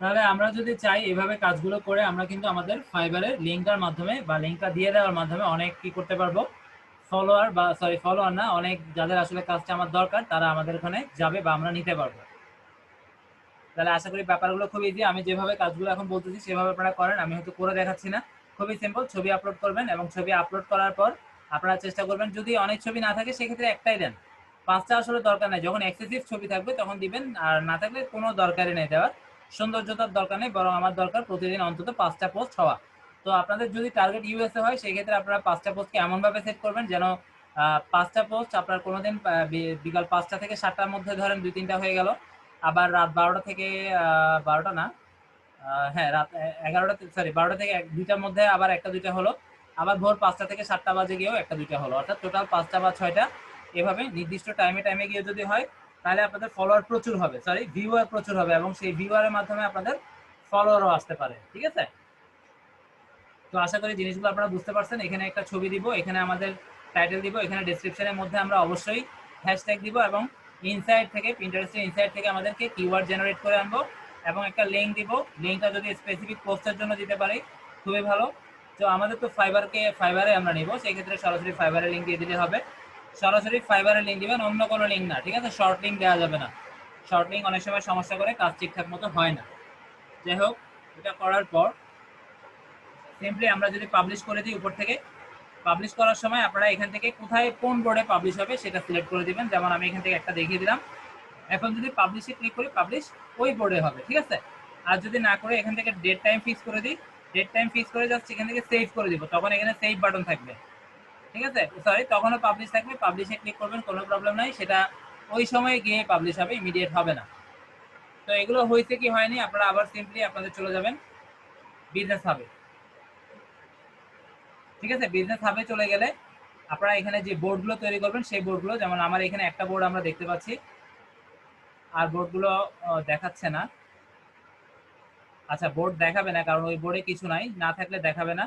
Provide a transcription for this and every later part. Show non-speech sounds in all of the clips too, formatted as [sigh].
তাহলে আমরা যদি চাই এভাবে কাজগুলো করে আমরা কিন্তু আমাদের ফাইবারের লিঙ্কটার মাধ্যমে বা লিঙ্কটা দিয়ে দেওয়ার মাধ্যমে অনেক কি করতে পারব? ফলোয়ার বা সরি ফলোয়ার না, অনেক যাদের আসলে কাজটা আমার দরকার, তারা আমাদের ওখানে যাবে বা আমরা নিতে পারব। তাহলে আশা করি ব্যাপারগুলো খুব ইজি আমি যেভাবে কাজগুলো এখন বলতেছি, সেভাবে আপনারা করেন। আমি হয়তো করে দেখাচ্ছি না। খুবই সিম্পল ছবি আপলোড করবেন এবং ছবি আপলোড করার পর আপনারা চেষ্টা করবেন, যদি অনেক ছবি না থাকে, সেক্ষেত্রে একটাই দেন। পাঁচটা আসলে দরকার নেই। যখন এক্সেসিভ ছবি থাকবে, তখন দিবেন। আর না থাকলে কোনো দরকারই নেই দেওয়ার। সৌন্দর্যতার দরকার নেই, বরং আমার দরকার প্রতিদিন অন্তত পাঁচটা পোস্ট হওয়া। তো আপনাদের যদি টার্গেট ইউএসএ হয় সেই ক্ষেত্রে আপনারা পাঁচটা পোস্টকে এমনভাবে সেট করবেন যেন পাঁচটা পোস্ট আপনার কোনোদিন বিকাল পাঁচটা থেকে সাতটার মধ্যে ধরেন দুই, তিনটা হয়ে গেল। আবার রাত বারোটা থেকে বারোটা না হ্যাঁ রাত এগারোটা সরি বারোটা থেকে এক, দুইটার মধ্যে আবার একটা, দুইটা হলো। আবার ভোর পাঁচটা থেকে সাতটা বাজে গিয়েও একটা, দুইটা হলো। অর্থাৎ টোটাল পাঁচটা বা ছয়টা এভাবে নির্দিষ্ট টাইমে টাইমে গিয়ে যদি হয় তাহলে আপনাদের ফলোয়ার প্রচুর হবে সরি ভিউয়ার প্রচুর হবে এবং সেই ভিউয়ারের মাধ্যমে আপনাদের ফলোয়ারও আসতে পারে, ঠিক আছে? তো আশা করি জিনিসগুলো আপনারা বুঝতে পারছেন। এখানে একটা ছবি দিব, এখানে আমাদের টাইটেল দিব, এখানে ডিসক্রিপশনের মধ্যে আমরা অবশ্যই হ্যাশট্যাগ দিব এবং ইনসাইড থেকে প্রিন্টারেস্টের ইনসাইড থেকে আমাদেরকে কিওয়ার্ড জেনারেট করে আনব এবং একটা লিঙ্ক দিব। লিঙ্কটা যদি স্পেসিফিক পোস্টের জন্য দিতে পারি, খুবই ভালো। তো আমাদের তো ফাইবারকে ফাইবারে আমরা নিব, সেই ক্ষেত্রে সরাসরি ফাইবারের লিঙ্ক দিয়ে দিলে হবে। সরাসরি ফাইবারের লিঙ্ক দিবেন, অন্য কোনো লিঙ্ক না, ঠিক আছে? শর্ট লিঙ্ক দেওয়া যাবে না। শর্ট লিঙ্ক অনেক সময় সমস্যা করে, কাজ ঠিকঠাক মতো হয় না। যাই হোক, এটা করার পর সিম্পলি আমরা যদি পাবলিশ করে দিই উপর থেকে পাবলিশ করার সময় আপনারা এখান থেকে কোথায় কোন বোর্ডে পাবলিশ হবে সেটা সিলেক্ট করে দিবেন। যেমন আমি এখান থেকে একটা দেখিয়ে দিলাম। এখন যদি পাবলিশে ক্লিক করি পাবলিশ ওই বোর্ডে হবে, ঠিক আছে? আর যদি না করে এখান থেকে ডেট টাইম ফিক্স করে দিই ডেট টাইম ফিক্স করে জাস্ট এখান থেকে সেভ করে দিব, তখন এখানে সেভ বাটন থাকবে। ঠিক আছে? সরি তখনও পাবলিশ থাকবে। পাবলিশে ক্লিক করবেন, কোনো প্রবলেম নাই। সেটা ওই সময় গিয়ে পাবলিশ হবে ইমিডিয়েট হবে না। তো এগুলো হয়েছে কি, হয়নি? আপনারা আবার সিম্পলি আপনাদের চলে যাবেন। বিজনেস হবে ঠিক আছে? বিজনেস হাবে চলে গেলে আপনারা এখানে যে বোর্ডগুলো তৈরি করবেন, সেই বোর্ডগুলো যেমন আমার এখানে একটা বোর্ড আমরা দেখতে পাচ্ছি। আর বোর্ডগুলো দেখাচ্ছে না। আচ্ছা বোর্ড দেখাবে না, কারণ ওই বোর্ডে কিছু নাই। না থাকলে দেখাবে না।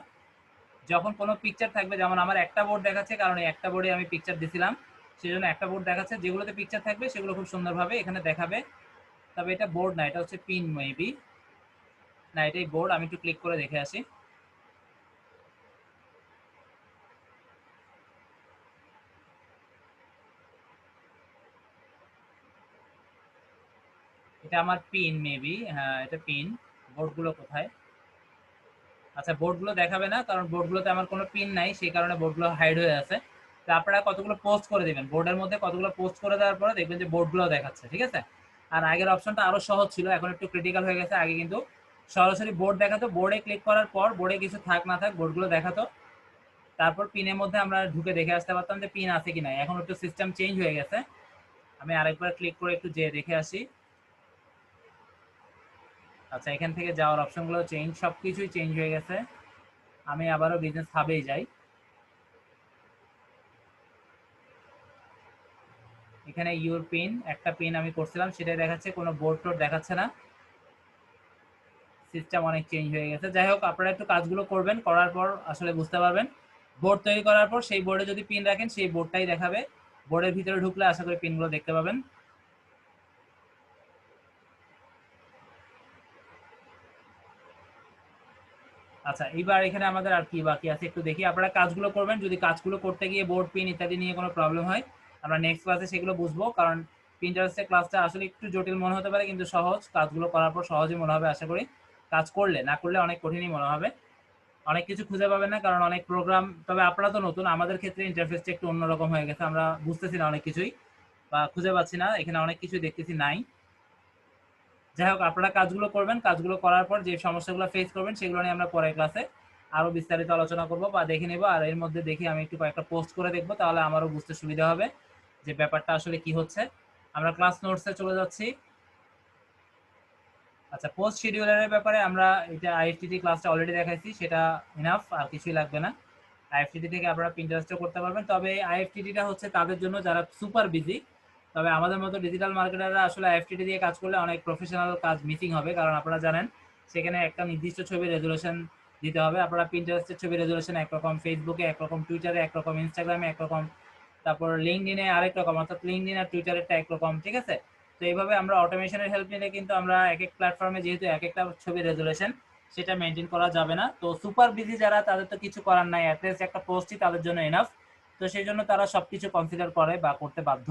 যখন কোনো পিকচার থাকবে, যেমন আমার একটা বোর্ড দেখাচ্ছে, কারণ এই একটা বোর্ডে আমি পিকচার দিছিলাম সেই জন্য একটা বোর্ড দেখাচ্ছে, যেগুলোতে পিকচার থাকবে, সেগুলো খুব সুন্দরভাবে এখানে দেখাবে। তবে এটা বোর্ড না, এটা হচ্ছে পিন মেবি না, এটাই বোর্ড আমি একটু ক্লিক করে দেখে আসি। এটা আমার পিন মেবি হ্যাঁ এটা পিন বোর্ডগুলো কোথায়? আচ্ছা বোর্ডগুলো দেখাবে না, কারণ বোর্ডগুলোতে আমার কোনো পিন নাই, সেই কারণে বোর্ডগুলো হাইড হয়ে আছে। তো আপনারা কতগুলো পোস্ট করে দেবেন? বোর্ডের মধ্যে কতগুলো পোস্ট করে দেওয়ার পরে দেখবেন যে বোর্ডগুলো দেখাচ্ছে, ঠিক আছে? আর আগের অপশনটা আরও সহজ ছিল, এখন একটু ক্রিটিক্যাল হয়ে গেছে, আগে কিন্তু সরাসরি বোর্ড দেখাতো। বোর্ডে ক্লিক করার পর বোর্ডে কিছু থাক না থাক বোর্ডগুলো দেখাতো। তারপর পিনের মধ্যে আমরা ঢুকে দেখে আসতে পারতাম যে পিন আছে কিনা এখন একটু সিস্টেম চেঞ্জ হয়ে গেছে। আমি আরেকবার ক্লিক করে একটু যে দেখে আসি। আচ্ছা এখান থেকে যাওয়ার অপশনগুলো চেঞ্জ সব কিছুই চেঞ্জ হয়ে গেছে। আমি আবারও বিজনেস হাবেই যাই। এখানে ইউর পিন একটা পিন আমি করছিলাম সেটাই দেখাচ্ছে, কোনো বোর্ড টোর্ড দেখাচ্ছে না। সিস্টেম অনেক চেঞ্জ হয়ে গেছে। যাই হোক, আপনারা একটু কাজগুলো করবেন, করার পর আসলে বুঝতে পারবেন। বোর্ড তৈরি করার পর সেই বোর্ডে যদি পিন রাখেন, সেই বোর্ডটাই দেখাবে। বোর্ডের ভিতরে ঢুকলে আশা করি পিনগুলো দেখতে পাবেন। আচ্ছা এইবার এখানে আমাদের আর কি বাকি আছে একটু দেখি। আপনারা কাজগুলো করবেন, যদি কাজগুলো করতে গিয়ে বোর্ড, পিন ইত্যাদি নিয়ে কোনো প্রবলেম হয়, আমরা নেক্সট ক্লাসে সেগুলো বুঝব। কারণ প্রিন্টারেস্টের ক্লাসটা আসলে একটু জটিল মনে হতে পারে, কিন্তু সহজ। কাজগুলো করার পর সহজই মনে হবে, আশা করি। কাজ করলে, না করলে অনেক কঠিনই মনে হবে। অনেক কিছু খুঁজে পাবেন না, কারণ অনেক প্রোগ্রাম তবে আপনারা তো নতুন, আমাদের ক্ষেত্রে ইন্টারফেসটা একটু অন্যরকম হয়ে গেছে। আমরা বুঝতেছি না অনেক কিছুই, বা খুঁজে পাচ্ছি না। এখানে অনেক কিছুই দেখতেছি নাই। যাই হোক, আপনারা কাজগুলো করবেন, কাজগুলো করার পর যে সমস্যাগুলো ফেস করবেন, সেগুলো নিয়ে আমরা পরের ক্লাসে আরও বিস্তারিত আলোচনা করব বা দেখে নেব। আর এর মধ্যে দেখি আমি একটু কয়েকটা পোস্ট করে দেখব, তাহলে আমারও বুঝতে সুবিধা হবে যে ব্যাপারটা আসলে কি হচ্ছে। আমরা ক্লাস নোটসে চলে যাচ্ছি। আচ্ছা পোস্ট শিডিউলারের ব্যাপারে আমরা এটা আইএফটিটি ক্লাসটা অলরেডি দেখাইছি, সেটা ইনাফ আর কিছুই লাগবে না। আইএফটিটি থেকে আপনারা প্রিন্টারেস্টও করতে পারবেন। তবে আইএফটিটিটা হচ্ছে তাদের জন্য যারা সুপার বিজি তবে আমাদের মতো ডিজিটাল মার্কেটাররা আসলে আইএফটিটি দিয়ে কাজ করলে অনেক প্রফেশনাল কাজ মিসিং হবে। কারণ আপনারা জানেন, সেখানে একটা নির্দিষ্ট ছবি রেজুলেশন দিতে হবে। আপনারা প্রিন্টারেস্টের ছবি রেজুলেশন একরকম ফেসবুকে একরকম টুইটারে একরকম ইনস্টাগ্রামে একরকম, তারপর লিঙ্কডিনে আরেক রকম, অর্থাৎ লিঙ্কডিন আর টুইটারেরটা একরকম, ঠিক আছে? তো এইভাবে আমরা অটোমেশনের হেল্প নিলে কিন্তু আমরা এক এক প্ল্যাটফর্মে যেহেতু এক একটা ছবি রেজুলেশন সেটা মেনটেন করা যাবে না। তো সুপার বিজি যারা, তাদের তো কিছু করার নাই। অ্যাটলিস্ট একটা পোস্টই তাদের জন্য এনাফ তো সেই জন্য তারা সব কিছু কনসিডার করে বা করতে বাধ্য।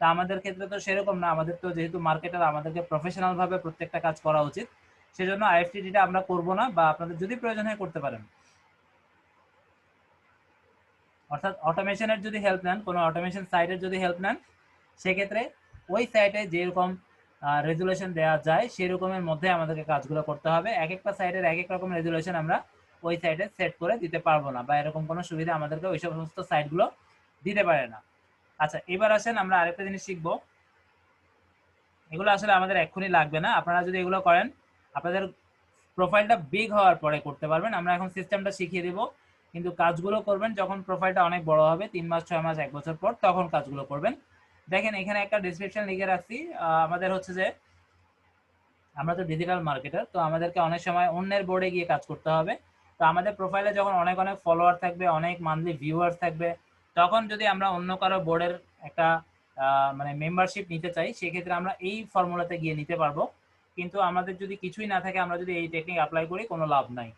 তা আমাদের ক্ষেত্রে তো সেরকম না। আমাদের তো যেহেতু মার্কেটার আমাদেরকে প্রফেশনাল ভাবে প্রত্যেকটা কাজ করা উচিত। সেজন্য আইএফটিডিটা আমরা করব না বা আপনাদের যদি প্রয়োজন হয় করতে পারেন। অর্থাৎ অটোমেশনের যদি হেল্প নেন, কোনো অটোমেশন সাইটের যদি হেল্প নেন, সেক্ষেত্রে ওই সাইটে যেরকম রেজুলেশন দেওয়া যায়, সেরকমের মধ্যে আমাদেরকে কাজগুলো করতে হবে। এক একটা সাইটের এক এক রকম রেজুলেশন আমরা ওই সাইটে সেট করে দিতে পারব না বা এরকম কোনো সুবিধা আমাদেরকে ওই সমস্ত সাইটগুলো দিতে পারে না। আচ্ছা এবার আসেন আমরা আরেকটা জিনিস শিখব। এগুলো আসলে আমাদের এক্ষুনি লাগবে না। আপনারা যদি এগুলো করেন, আপনাদের প্রোফাইলটা বিগ হওয়ার পরে করতে পারবেন। আমরা এখন সিস্টেমটা শিখিয়ে দিব। কিন্তু কাজগুলো করবেন যখন প্রোফাইলটা অনেক বড় হবে, তিন মাস, ছয় মাস, এক বছর পর, তখন কাজগুলো করবেন। দেখেন, এখানে একটা ডিসক্রিপশন লিখে রাখছি। আমাদের হচ্ছে যে, আমরা তো ডিজিটাল মার্কেটার তো আমাদেরকে অনেক সময় অন্যের বোর্ডে গিয়ে কাজ করতে হবে। তো আমাদের প্রোফাইলে যখন অনেক অনেক ফলোয়ার থাকবে, অনেক মান্থলি ভিউয়ার্স থাকবে তখন যদি আমরা অন্য কারও বোর্ডের একটা মানে মেম্বারশিপ নিতে চাই, সেক্ষেত্রে আমরা এই ফর্মুলাতে গিয়ে নিতে পারব। কিন্তু আমাদের যদি কিছুই না থাকে, আমরা যদি এই টেকনিক অ্যাপ্লাই করি, কোনো লাভ নাই।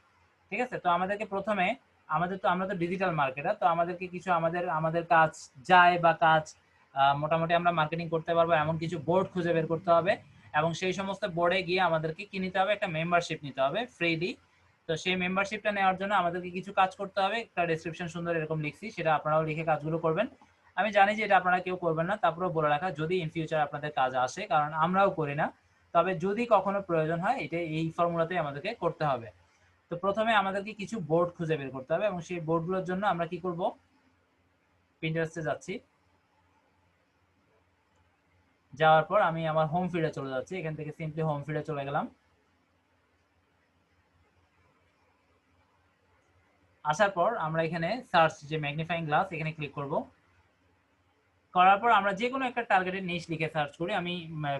ঠিক আছে? তো আমাদেরকে প্রথমে, আমাদের তো, আমরা তো ডিজিটাল মার্কেটার তো আমাদেরকে কিছু আমাদের আমাদের কাজ যায় বা কাজ মোটামুটি আমরা মার্কেটিং করতে পারব, এমন কিছু বোর্ড খুঁজে বের করতে হবে। এবং সেই সমস্ত বোর্ডে গিয়ে আমাদেরকে কি নিতে হবে? একটা মেম্বারশিপ নিতে হবে ফ্রিলি তো সেই মেম্বারশিপটা নেওয়ার জন্য আমাদেরকে কিছু কাজ করতে হবে। একটা ডিসক্রিপশন সুন্দর এরকম লিখছি, সেটা আপনারাও লিখে কাজগুলো করবেন। আমি জানি যে এটা আপনারা কেউ করবেন না, তারপরেও বলে রাখা, যদি ইন ফিউচার আপনাদের কাজ আসে, কারণ আমরাও করি না, তবে যদি কখনো প্রয়োজন হয়, এটা এই ফর্মুলাতেই আমাদেরকে করতে হবে। তো প্রথমে আমাদেরকে কিছু বোর্ড খুঁজে বের করতে হবে, এবং সেই বোর্ডগুলোর জন্য আমরা কি করব? পিন্টারেস্টে যাচ্ছি। যাওয়ার পর আমি আমার হোম ফিডে চলে যাচ্ছি, এখান থেকে সিম্পলি হোম ফিডে চলে গেলাম। আসার পর আমরা এখানে সার্চ যে ম্যাগনিফাইং গ্লাস এখানে ক্লিক করব। করার পর আমরা যে কোনো একটা টার্গেটের নিচ লিখে সার্চ করি। আমি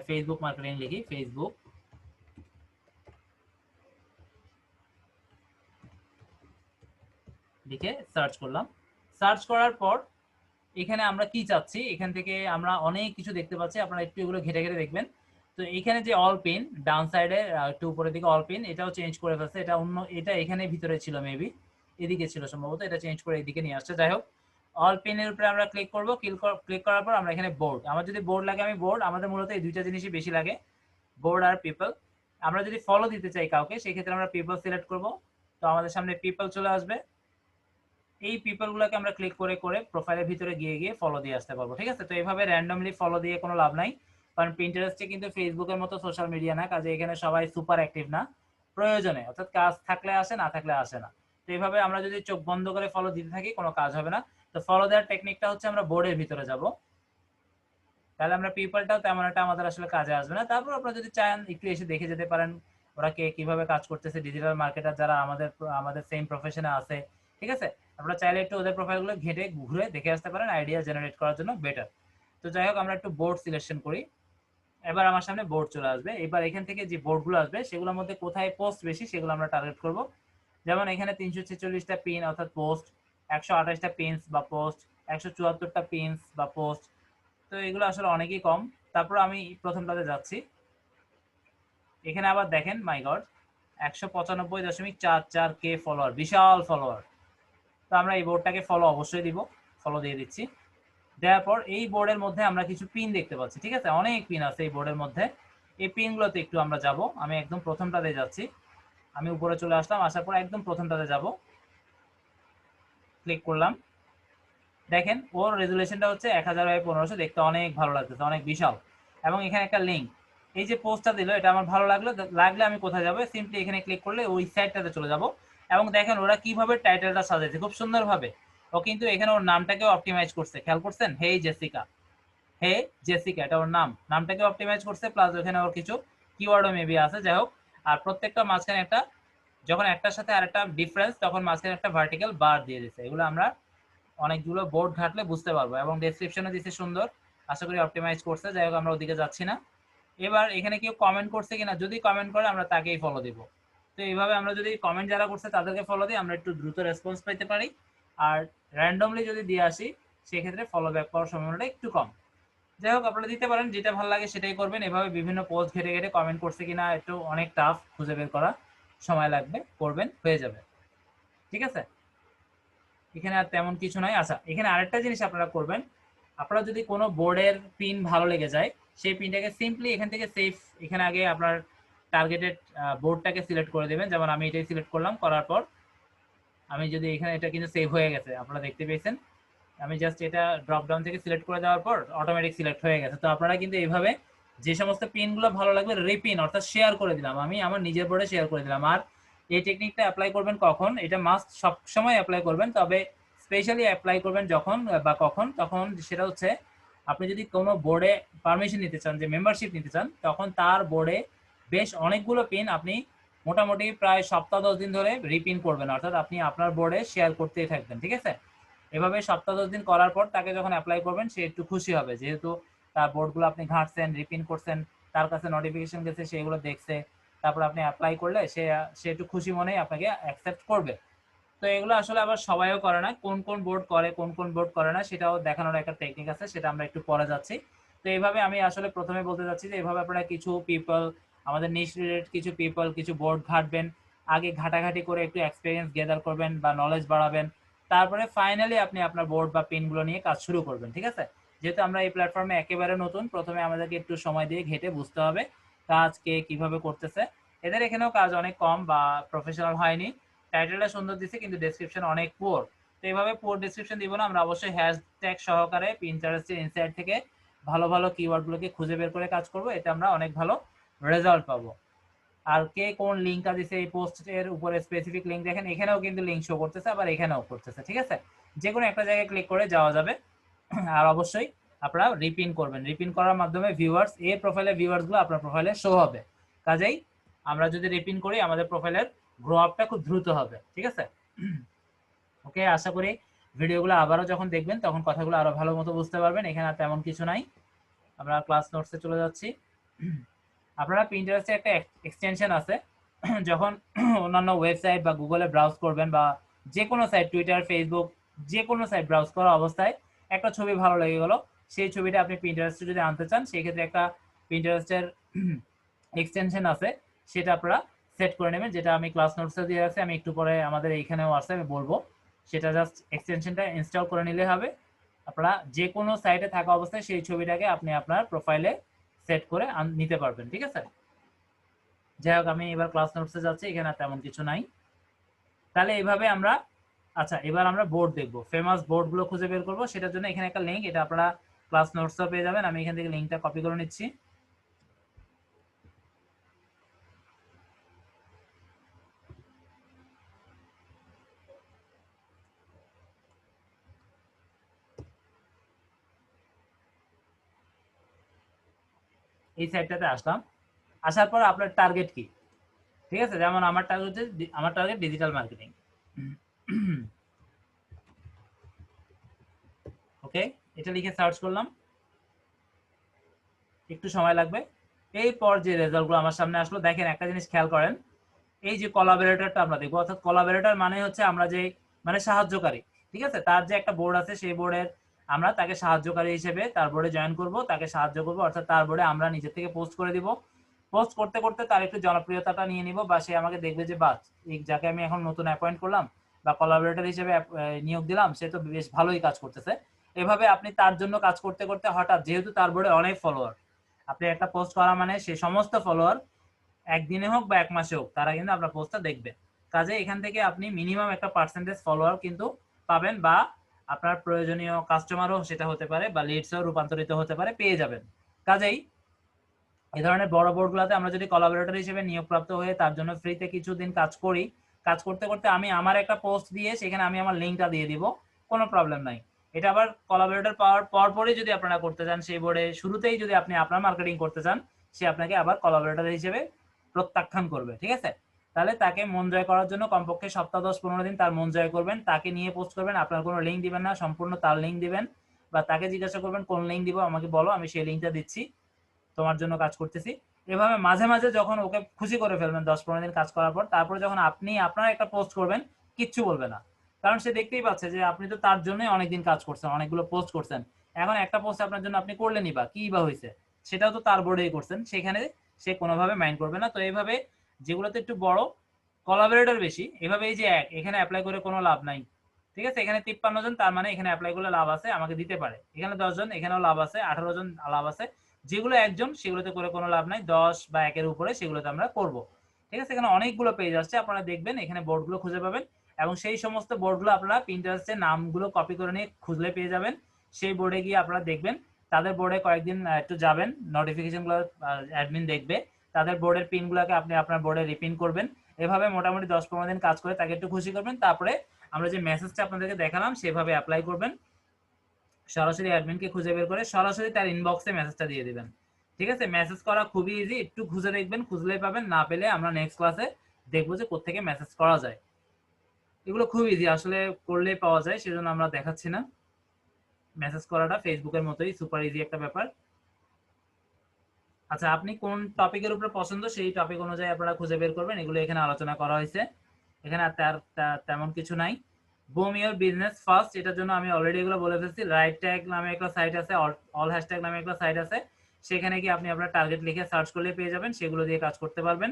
ফেসবুক মার্কেটিং লিখি ফেসবুক লিখে সার্চ করলাম। সার্চ করার পর এখানে আমরা কি চাচ্ছি? এখান থেকে আমরা অনেক কিছু দেখতে পাচ্ছি। আপনারা একটু এগুলো ঘেটে ঘেটে দেখবেন। তো এখানে যে অল পিন ডাউন সাইডে একটু উপরের দিকে অল পিন এটাও চেঞ্জ করে ফেলছে। এটা অন্য, এটা এখানে ভিতরে ছিল মেবি এদিকে ছিল সম্ভবত, এটা চেঞ্জ করে এদিকে নিয়ে আসছে। যাই হোক অল পিনের উপরে আমরা ক্লিক করব ক্লিক করার পর আমরা এখানে বোর্ড আমার যদি বোর্ড লাগে আমি বোর্ড আমাদের মূলত এই দুইটা জিনিসই বেশি লাগে বোর্ড আর পিপল আমরা যদি ফলো দিতে চাই কাউকে সেই ক্ষেত্রে আমরা পিপল সিলেক্ট করব। তো আমাদের সামনে পিপল চলে আসবে। এই পিপলগুলোকে আমরা ক্লিক করে করে প্রোফাইলের ভিতরে গিয়ে গিয়ে ফলো দিয়ে আসতে পারব, ঠিক আছে? তো এইভাবে র্যান্ডমলি ফলো দিয়ে কোনো লাভ নাই, কারণ প্রিন্টারেস্টে কিন্তু ফেসবুকের মতো সোশ্যাল মিডিয়া না, কাজে এখানে সবাই সুপার অ্যাক্টিভ না, প্রয়োজনে, অর্থাৎ কাজ থাকলে আসে, না থাকলে আসে না। তো এইভাবে আমরা যদি চোখ বন্ধ করে ফলো দিতে থাকি, কোনো কাজ হবে না। তো ফলো দেওয়ার টেকনিকটা হচ্ছে আমরা বোর্ডের ভিতরে যাব। তাহলে আমরা পিপলটাও তেমন একটা আমাদের আসলে কাজে আসবে না। তারপর আপনারা যদি চান, একটু এসে দেখে যেতে পারেন, ওরা কে কীভাবে কাজ করতেছে ডিজিটাল মার্কেটার যারা আমাদের আমাদের সেম প্রফেশনে আছে, ঠিক আছে? আপনারা চাইলে একটু ওদের প্রোফাইলগুলো ঘেটে, ঘুরে দেখে আসতে পারেন আইডিয়া জেনারেট করার জন্য বেটার তো যাই হোক, আমরা একটু বোর্ড সিলেকশন করি। এবার আমার সামনে বোর্ড চলে আসবে। এবার এখান থেকে যে বোর্ডগুলো আসবে, সেগুলোর মধ্যে কোথায় পোস্ট বেশি, সেগুলো আমরা টার্গেট করব। যেমন এখানে তিনশো ছেচল্লিশটা পিন অর্থাৎ পোস্ট একশো আঠাশটা পিনস বা পোস্ট একশো চুয়াত্তরটা পিনস বা পোস্ট তো এগুলো আসলে অনেকই কম। তারপর আমি প্রথমটাতে যাচ্ছি। এখানে আবার দেখেন মাই গড একশো পঁচানব্বই দশমিক চার চার কে ফলোয়ার বিশাল ফলোয়ার তো আমরা এই বোর্ডটাকে ফলো অবশ্যই দিব ফলো দিয়ে দিচ্ছি। দেওয়ার পর এই বোর্ডের মধ্যে আমরা কিছু পিন দেখতে পাচ্ছি, ঠিক আছে? অনেক পিন আছে এই বোর্ডের মধ্যে। এই পিনগুলোতে একটু আমরা যাব। আমি একদম প্রথমটাতে যাচ্ছি। আমি উপরে চলে আসলাম, আসার পর একদম প্রথমটাতে যাব। ক্লিক করলাম। দেখেন, ওর রেজুলেশনটা হচ্ছে এক হাজার বাই পনেরোশো, দেখতে অনেক ভালো লাগতেছে, অনেক বিশাল। এবং এখানে একটা লিঙ্ক এই যে পোস্টটা দিল, এটা আমার ভালো লাগল লাগলে আমি কোথায় যাব? সিম্পলি এখানে ক্লিক করলে ওই সাইডটাতে চলে যাব। এবং দেখেন, ওরা কীভাবে টাইটেলটা সাজাইছে, খুব সুন্দরভাবে। ও কিন্তু এখানে ওর নামটাকে অপটিমাইজ করছে। খেয়াল করছেন? হে জেসিকা হে জেসিকা এটা ওর নাম। নামটাকে অপটিমাইজ করছে প্লাস ওখানে ওর কিছু কিওয়ার্ডও মেবি আছে। যাই হোক আর প্রত্যেকটা মাঝখানে একটা, যখন একটার সাথে আরেকটা ডিফারেন্স তখন মাঝখানে একটা ভার্টিক্যাল বার দিয়ে দিচ্ছে এগুলো আমরা অনেকগুলো বোর্ড ঘাটলে বুঝতে পারব এবং ডেসক্রিপশনে দিচ্ছে সুন্দর। আশা করি অপটিমাইজ করছে, যাই হোক আমরা ওদিকে যাচ্ছি না। এবার এখানে কেউ কমেন্ট করছে কিনা, যদি কমেন্ট করে, আমরা তাকেই ফলো দিব। তো এইভাবে আমরা যদি কমেন্ট যারা করছে, তাদেরকে ফলো দিই, আমরা একটু দ্রুত রেসপন্স পেতে পারি। আর র্যান্ডমলি যদি দিয়ে আসি, সেক্ষেত্রে ফলো ব্যাক করার সম্ভাবনাটা একটু কম। যাই হোক, আপনারা দিতে পারেন, যেটা ভালো লাগে সেটাই করবেন। এভাবে বিভিন্ন পোস্ট ঘেটে ঘেটে কমেন্ট করছে কিনা একটু অনেক টাফ খুঁজে বের করা সময় লাগবে, করবেন, হয়ে যাবে। ঠিক আছে? এখানে আর তেমন কিছু নাই। আচ্ছা এখানে আরেকটা জিনিস আপনারা করবেন। আপনারা যদি কোনো বোর্ডের পিন ভালো লেগে যায়, সেই পিনটাকে সিম্পলি এখান থেকে সেফ এখানে আগে আপনার টার্গেটেড বোর্ডটাকে সিলেক্ট করে দেবেন। যেমন আমি এটাই সিলেক্ট করলাম, করার পর আমি যদি এখানে, এটা কিন্তু সেভ হয়ে গেছে, আপনারা দেখতে পেয়েছেন। আমি জাস্ট এটা ড্রপ ডাউন থেকে সিলেক্ট করে দেওয়ার পর অটোমেটিক সিলেক্ট হয়ে গেছে। তো আপনারা কিন্তু এইভাবে যে সমস্ত পিনগুলো ভালো লাগবে রিপিন অর্থাৎ শেয়ার করে দিলাম। আমি আমার নিজের বোর্ডে শেয়ার করে দিলাম। আর এই টেকনিকটা অ্যাপ্লাই করবেন কখন? এটা মাস্ট সব সময় অ্যাপ্লাই করবেন, তবে স্পেশালি অ্যাপ্লাই করবেন যখন বা কখন, তখন সেটা হচ্ছে আপনি যদি কোনো বোর্ডে পারমিশন নিতে চান, যে মেম্বারশিপ নিতে চান, তখন তার বোর্ডে বেশ অনেকগুলো পিন আপনি মোটামুটি প্রায় সপ্তাহ দশ দিন ধরে রিপিন করবেন। অর্থাৎ আপনি আপনার বোর্ডে শেয়ার করতেই থাকবেন, ঠিক আছে? এভাবে সপ্তাহ দশ দিন করার পর তাকে যখন অ্যাপ্লাই করবেন, সে একটু খুশি হবে। যেহেতু তার বোর্ডগুলো আপনি ঘাঁটছেন রিপিন করছেন, তার কাছে নোটিফিকেশন গেছে, সেগুলো দেখছে, তারপর আপনি অ্যাপ্লাই করলে সে সে একটু খুশি মনেই আপনাকে অ্যাকসেপ্ট করবে। তো এগুলো আসলে আবার সবাইও করে না, কোন কোন বোর্ড করে, কোন কোন বোর্ড করে না, সেটাও দেখানোর একটা টেকনিক আছে, সেটা আমরা একটু পরে যাচ্ছি। তো এইভাবে আমি আসলে প্রথমে বলতে যাচ্ছি যে এইভাবে আপনারা কিছু পিপল আমাদের নিশ রিলেটেড কিছু পিপল কিছু বোর্ড ঘাটবেন, আগে ঘাটাঘাটি করে একটু এক্সপিরিয়েন্স গেদার করবেন বা নলেজ বাড়াবেন তারপরে ফাইনালি আপনি আপনার বোর্ড বা পিনগুলো নিয়ে কাজ শুরু করবেন, ঠিক আছে? যেহেতু আমরা এই প্ল্যাটফর্মে একেবারে নতুন, প্রথমে আমাদেরকে একটু সময় দিয়ে ঘেটে বুঝতে হবে কাজ কে কীভাবে করতেছে। এদের এখানেও কাজ অনেক কম বা প্রফেশনাল হয়নি। টাইটেলটা সুন্দর দিচ্ছে কিন্তু ডেসক্রিপশন অনেক পুয়ার তো এইভাবে পুয়ার ডেসক্রিপশন দিব না, আমরা অবশ্যই হ্যাশট্যাগ সহকারে পিন্টারেস্টের ইনসাইড থেকে ভালো ভালো কিওয়ার্ডগুলোকে খুঁজে বের করে কাজ করব, এতে আমরা অনেক ভালো রেজাল্ট পাবো। আর কে কোন লিঙ্কটা দিছে এই পোস্টের উপরে স্পেসিফিক লিঙ্ক দেখেন, এখানেও কিন্তু লিঙ্ক শো করতেছে, আবার এখানেও করতেছে, ঠিক আছে? যে কোনো একটা জায়গায় ক্লিক করে যাওয়া যাবে। [clears throat] আর অবশ্যই আপনারা রিপিন করবেন। রিপিন করার মাধ্যমে ভিউয়ার্স এই প্রোফাইলের ভিউয়ার্সগুলো আপনার প্রোফাইলে শো হবে। কাজেই আমরা যদি রিপিন করি, আমাদের প্রোফাইলের গ্রো আপটা খুব দ্রুত হবে, ঠিক আছে? [clears throat] ওকে আশা করি ভিডিওগুলো আবারও যখন দেখবেন, তখন কথাগুলো আরও ভালো মতো বুঝতে পারবেন। এখানে আর তেমন কিছু নাই। আমরা ক্লাস নোটসে চলে যাচ্ছি। [clears throat] আপনারা পিন্টারেস্টে একটা এক্সটেনশন আছে, [clears throat] যখন অন্যান্য ওয়েবসাইট বা গুগলে ব্রাউজ করবেন বা যে কোনো সাইট টুইটার ফেসবুক যে কোনো সাইট ব্রাউজ করা অবস্থায় একটা ছবি ভালো লেগে গেলো। সেই ছবিটা আপনি পিন্টারেস্টে যদি আনতে চান সেই ক্ষেত্রে একটা পিন্টারেস্টের এক্সটেনশন [clears throat] আছে, সেটা আপনারা সেট করে নেবেন, যেটা আমি ক্লাস নোটসে দিয়ে রাখছি। আমি একটু পরে আমাদের আছে, আমি বলব। সেটা জাস্ট এক্সটেনশনটা ইনস্টল করে নিলে হবে। আপনারা যে কোনো সাইটে থাকা অবস্থায় সেই ছবিটাকে আপনি আপনার প্রোফাইলে সেট করে নিতে পারবেন, ঠিক আছে? যাই হোক, আমি এবার ক্লাস নোটসে যাচ্ছি, এখানে তেমন কিছু নাই। তাহলে এইভাবে আমরা আচ্ছা এবার আমরা বোর্ড দেখব। ফেমাস বোর্ডগুলো খুঁজে বের করব, সেটার জন্য এখানে একটা লিঙ্ক এটা আপনারা ক্লাস নোটসও পেয়ে যাবেন। আমি এখান থেকে লিঙ্কটা কপি করে নিচ্ছি। এই সাইডটাতে আসলাম। আসার পর আপনার টার্গেট কি? ঠিক আছে? যেমন আমার টার্গেট হচ্ছে আমার টার্গেট ডিজিটাল মার্কেটিং ওকে এটা লিখে সার্চ করলাম। একটু সময় লাগবে। এরপর যে রেজাল্টগুলো আমার সামনে আসলো, দেখেন একটা জিনিস খেয়াল করেন। এই যে কলাবোরেটরটা আমরা দেখব, অর্থাৎ কলাবোরেটর মানে হচ্ছে আমরা যে মানে সাহায্যকারী। ঠিক আছে? তার যে একটা বোর্ড আছে, সেই বোর্ডের আমরা তাকে সাহায্যকারী হিসেবে তার বোর্ডে জয়েন করব, তাকে সাহায্য করব, অর্থাৎ তার বোর্ডে আমরা নিজে থেকে পোস্ট করে দিব। পোস্ট করতে করতে তার একটু জনপ্রিয়তাটা নিয়ে নিব বা সে আমাকে দেখবে যে বাস যাকে আমি এখন নতুন অ্যাপয়েন্ট করলাম বা কলাবোরেটর হিসেবে নিয়োগ দিলাম, সে তো বেশ ভালোই কাজ করতেছে। এভাবে আপনি তার জন্য কাজ করতে করতে হঠাৎ যেহেতু তার বোর্ডে অনেক ফলোয়ার আপনি একটা পোস্ট করা মানে সে সমস্ত ফলোয়ার একদিনে হোক বা এক মাসে হোক, তারা কিন্তু আপনার পোস্টটা দেখবে। কাজে এখান থেকে আপনি মিনিমাম একটা পার্সেন্টেজ ফলোয়ার কিন্তু পাবেন বা আপনার প্রয়োজনীয় কাস্টমারও সেটা হতে পারে বা লিডসও রূপান্তরিত হতে পারে, পেয়ে যাবেন। কাজেই এ ধরনের বড় বোর্ডগুলোতে আমরা যদি কলাবোরেটর হিসেবে নিয়োগপ্রাপ্ত হয়ে তার জন্য ফ্রিতে কিছুদিন কাজ করি, কাজ করতে করতে আমি আমার একটা পোস্ট দিয়ে সেখানে আমি আমার লিঙ্কটা দিয়ে দিব, কোনো প্রবলেম নাই। এটা আবার কলাবোরেটর পাওয়ার পর পরপরই যদি আপনারা করতে চান, সেই বোর্ডে শুরুতেই যদি আপনি আপনার মার্কেটিং করতে চান, সে আপনাকে আবার কলাবোরেটর হিসেবে প্রত্যাখ্যান করবে, ঠিক আছে? তাহলে তাকে মন জয় করার জন্য কমপক্ষে সপ্তাহ দশ পনেরো দিন তার মন জয় করবেন। তাকে নিয়ে পোস্ট করবেন, আপনার কোনো লিঙ্ক দিবেন না, সম্পূর্ণ তার লিঙ্ক দিবেন বা তাকে জিজ্ঞাসা করবেন, কোন লিঙ্ক দিব, আমাকে বলো, আমি সেই লিঙ্কটা দিচ্ছি, তোমার জন্য কাজ করতেছি। এভাবে মাঝে মাঝে যখন ওকে খুশি করে ফেলবেন দশ পনেরো দিন কাজ করার পর, তারপরে যখন আপনি, আপনার একটা পোস্ট করবেন, কিচ্ছু বলবে না। কারণ সে দেখতেই পাচ্ছে যে আপনি তো তার জন্যই অনেকদিন কাজ করছেন, অনেকগুলো পোস্ট করছেন। এখন একটা পোস্ট আপনার জন্য আপনি করলেনই বা কি বা হয়েছে, সেটাও তো তার বোর্ডেই করছেন, সেখানে সে কোনোভাবে মাইন্ড করবে না। তো এইভাবে যেগুলোতে একটু বড় কোলাবোরেটর বেশি। এভাবে এই যে এক, এখানে অ্যাপ্লাই করে কোনো লাভ নাই। ঠিক আছে? এখানে তিপ্পান্ন জন, তার মানে এখানে অ্যাপ্লাই করলে লাভ আছে, আমাকে দিতে পারে। এখানে দশ জন, এখানেও লাভ আছে, আঠারো জন লাভ আছে। যেগুলো একজন, সেগুলোতে করে কোনো লাভ নাই। দশ বা একের উপরে সেগুলোতে আমরা করব। ঠিক আছে? এখানে অনেকগুলো পেজ আসছে, আপনারা দেখবেন, এখানে বোর্ডগুলো খুঁজে পাবেন। এবং সেই সমস্ত বোর্ডগুলো আপনারা প্রিন্টারেস্টে নামগুলো কপি করে নিয়ে খুঁজলে পেয়ে যাবেন। সেই বোর্ডে গিয়ে আপনারা দেখবেন, তাদের বোর্ডে কয়েকদিন একটু যাবেন। নোটিফিকেশনগুলো অ্যাডমিন দেখবে। তাদের বোর্ডের পিনগুলোকে আপনি আপনার বোর্ডে রিপিন করবেন। এভাবে মোটামুটি দশ পনেরো দিন কাজ করে তাকে একটু খুশি করবেন। তারপরে আমরা যে মেসেজটা আপনাদেরকে দেখালাম, সেভাবে অ্যাপ্লাই করবেন। সরাসরি অ্যাডমিনকে খুঁজে বের করে সরাসরি তার ইনবক্সে মেসেজটা দিয়ে দিবেন। ঠিক আছে? মেসেজ করা খুবই ইজি একটু খুঁজে দেখবেন, খুঁজলেই পাবেন। না পেলে আমরা নেক্সট ক্লাসে দেখব যে কোথেকে মেসেজ করা যায়। এগুলো খুব ইজি আসলে করলেই পাওয়া যায়, সেজন্য আমরা দেখাচ্ছি না। মেসেজ করাটা ফেসবুকের মতোই সুপার ইজি একটা ব্যাপার। আচ্ছা আপনি কোন টপিকের উপরে পছন্দ? সেই টপিক অনুযায়ী আপনারা খুঁজে বের করবেন। এগুলো এখানে আলোচনা করা হয়েছে। এখানে আর তার তেমন কিছু নাই। বুম ইউর বিজনেস ফার্স্ট এটার জন্য আমি অলরেডি এগুলো বলে ফেলছি। রাইট ট্যাগ নামে একটা সাইট আছে অল হ্যাশট্যাগ নামে একটা সাইট আছে। সেখানে কি আপনি আপনার টার্গেট লিখে সার্চ করলে পেয়ে যাবেন, সেগুলো দিয়ে কাজ করতে পারবেন।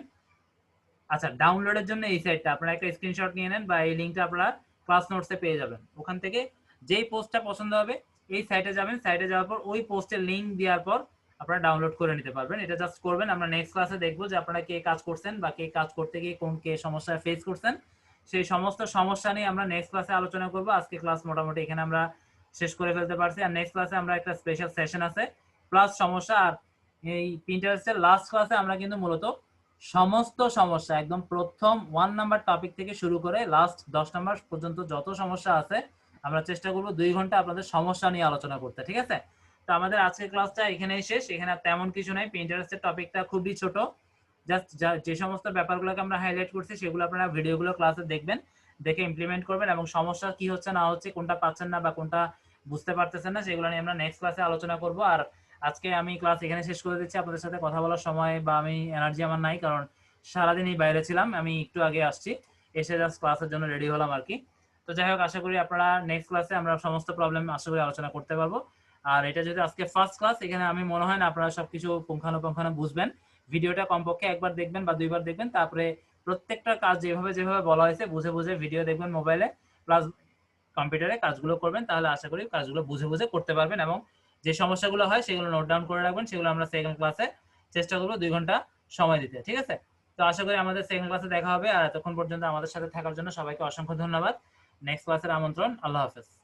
আচ্ছা ডাউনলোডের জন্য এই সাইটটা আপনারা একটা স্ক্রিনশট নিয়ে নেন বা এই লিঙ্কটা আপনারা ক্লাস নোটসে পেয়ে যাবেন। ওখান থেকে যেই পোস্টটা পছন্দ হবে, এই সাইটে যাবেন। সাইটে যাওয়ার পর ওই পোস্টের লিঙ্ক দেওয়ার পর আপনারা ডাউনলোড করে নিতে পারবেন। এটা জাস্ট করবেন, আমরা নেক্সট ক্লাসে দেখব যে আপনারা কে কাজ করছেন বা কে কাজ করতে গিয়ে কোন কে সমস্যা ফেস করছেন। সেই সমস্ত সমস্যা নিয়ে আমরা নেক্সট ক্লাসে আলোচনা করব। আজকে ক্লাস মোটামুটি এখানে আমরা শেষ করে ফেলতে পারছি। আর নেক্সট ক্লাসে আমরা একটা স্পেশাল সেশন আছে। প্লাস সমস্যা, আর এই প্রিন্টারেস্টের লাস্ট ক্লাসে আমরা কিন্তু মূলত সমস্ত সমস্যা, একদম প্রথম ওয়ান নাম্বার টপিক থেকে শুরু করে লাস্ট দশ নাম্বার পর্যন্ত যত সমস্যা আছে, আমরা চেষ্টা করব দুই ঘণ্টা আপনাদের সমস্যা নিয়ে আলোচনা করতে, ঠিক আছে? তো আমাদের আজকের ক্লাসটা এখানেই শেষ। এখানে তেমন কিছু নাই। প্রিন্টারেস্টের টপিকটা খুবই ছোট। জাস্ট যে সমস্ত ব্যাপারগুলোকে আমরা হাইলাইট করছি, সেগুলো আপনারা ভিডিওগুলো ক্লাসে দেখবেন, দেখে ইমপ্লিমেন্ট করবেন এবং সমস্যা কি হচ্ছে, না হচ্ছে, কোনটা পাচ্ছেন না বা কোনটা বুঝতে পারতেছেন না, সেগুলো নিয়ে আমরা নেক্সট ক্লাসে আলোচনা করব। আর আজকে আমি ক্লাস এখানে শেষ করে দিচ্ছি। আপনাদের সাথে কথা বলার সময় বা আমি এনার্জি আমার নাই, কারণ সারাদিনই বাইরে ছিলাম। আমি একটু আগে আসছি। এসে জাস্ট ক্লাসের জন্য রেডি হলাম আর কি। তো যাই হোক, আশা করি আপনারা নেক্সট ক্লাসে আমরা সমস্ত প্রবলেম আশা করি আলোচনা করতে পারব। আর এটা যদি আজকে ফার্স্ট ক্লাস এখানে আমি মনে হয় না আপনারা সবকিছু পুঙ্খানুপুঙ্খানু বুঝবেন। ভিডিওটা কমপক্ষে একবার দেখবেন বা দুইবার দেখবেন, তারপরে প্রত্যেকটা কাজ যেভাবে যেভাবে বলা হয়েছে, বুঝে বুঝে ভিডিও দেখবেন মোবাইলে প্লাস কম্পিউটারে কাজগুলো করবেন, তাহলে আশা করি কাজগুলো বুঝে বুঝে করতে পারবেন এবং যে সমস্যাগুলো হয় সেগুলো নোট ডাউন করে রাখবেন, সেগুলো আমরা সেকেন্ড ক্লাসে চেষ্টা করব দুই ঘণ্টা সময় দিতে, ঠিক আছে? তো আশা করি আমাদের সেকেন্ড ক্লাসে দেখা হবে, আর এতক্ষণ পর্যন্ত আমাদের সাথে থাকার জন্য সবাইকে অসংখ্য ধন্যবাদ। নেক্সট ক্লাসের আমন্ত্রণ, আল্লাহ হাফেজ।